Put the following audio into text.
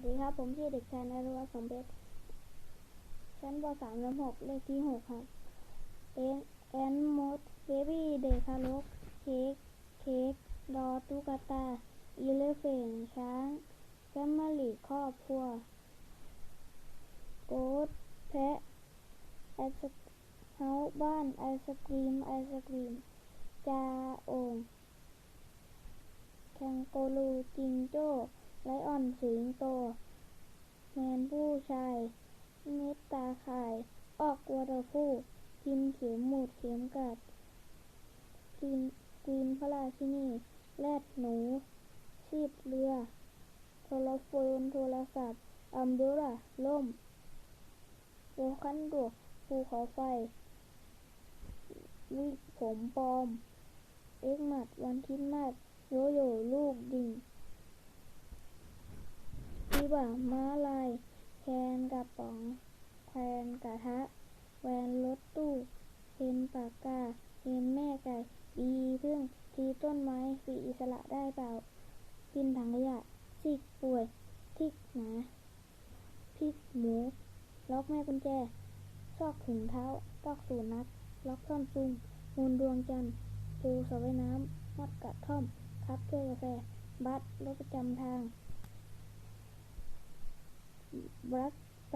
วัสดีครับ ผมชื่อเด็กชายนรวัฒน์สมเพชรชั้นป .3 ลำ6เลขที่6ครับเอ็นแอนมดเบบี้เด็กทารกเค้กเค้กดอตุ๊กตาอีเลเฟนช้างแฟมิลี่ครอบครัวโกดแพะไอศเฮาบ้านไอศกรีมไอศกรีมจาโองแคนโกรูจิงโจ้ ไลออนสิงโต แมนผู้ชาย เม็ดตาข่าย ออกวัวตัวผู้พิมเข็มหมุดเข็มกัดกรีนกรีนพระราชินีแรดหนูชีพเรือ โทรโฟนโทรศัพท์ อัมเบร่าล่มโวคันโดภูเขาไฟ วิผมปลอม เอ็กมัด วันคิดมาสโยโย่ลูกดิ่ง พิบ่าม้าลาย แคนกระป๋องแคนกระทะ แวนรถตู้เพนปากกาเพนแม่ไก่บีพึ่งทีต้นไม้สีอิสระได้เปล่าพินถังขยะซิกป่วยทิกหมาพริกหมู ล็อกแม่กุญแจ ซอกถุงเท้า ตอกสูนัก ล็อกซ่อนซุงมูลดวงจันทร์ปูสระว่ายน้ำมัดกระท่อมครับถ้วยกาแฟ บัสรถประจำทาง บลักแป